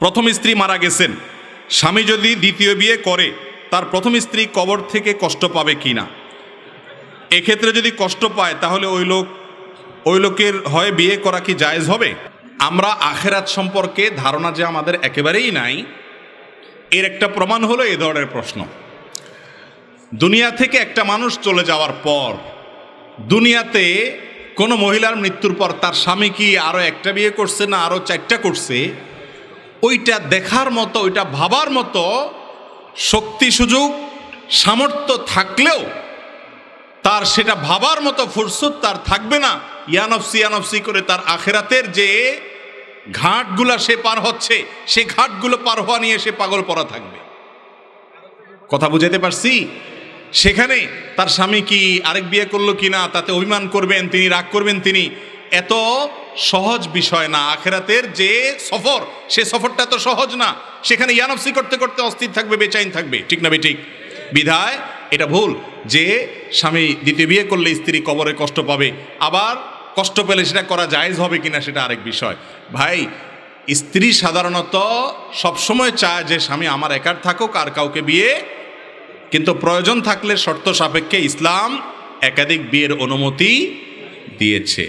প্রথম স্ত্রী মারা গেছেন। স্বামী যদি দ্বিতীয় বিয়ে করে, তার প্রথম স্ত্রী কবর থেকে কষ্ট পাবে কি না এক্ষেত্রে যদি কষ্ট পায়, তাহলে ওই লোক, ওই লোকের হয় বিয়ে করা কি জায়েজ হবে? আমরা আখেরাত সম্পর্কে ধারণা যে আমাদের একেবারেই নাই, এর একটা প্রমাণ হলো এ ধরনের প্রশ্ন। দুনিয়া থেকে একটা মানুষ চলে যাওয়ার পর, দুনিয়াতে কোনো মহিলার মৃত্যুর পর তার স্বামী কি আরও একটা বিয়ে করছে না আরও চারটা করছে? ওইটা দেখার মতো, ওইটা ভাবার মতো শক্তি সুযোগ, সামর্থ্য থাকলেও তার সেটা ভাবার মতো ফুরসত তার থাকবে না। ইয়ানফসি ইয়ানফসি করে তার আখেরাতের যে ঘাটগুলা সে পার হচ্ছে, সে ঘাটগুলো পার হওয়া নিয়ে সে পাগল পরা থাকবে। কথা বুঝাতে পারছি? সেখানে তার স্বামী কি আরেক বিয়ে করল কি না তাতে অভিমান করবেন তিনি, রাগ করবেন তিনি, এত সহজ বিষয় না। আখেরাতের যে সফর, সে সফরটা তো সহজ না। সেখানে ইয়ানফসি করতে করতে অস্থির থাকবে, বেচাইন থাকবে। ঠিক না বেঠিক? বিধায় এটা ভুল যে স্বামী দ্বিতীয় বিয়ে করলে স্ত্রী কবরে কষ্ট পাবে। আবার কষ্ট পেলে সেটা করা জায়েজ হবে কিনা সেটা আরেক বিষয়। ভাই, স্ত্রী সাধারণত সবসময় চায় যে স্বামী আমার একার থাকুক, আর কাউকে বিয়ে। কিন্তু প্রয়োজন থাকলে শর্ত সাপেক্ষে ইসলাম একাধিক বিয়ের অনুমতি দিয়েছে।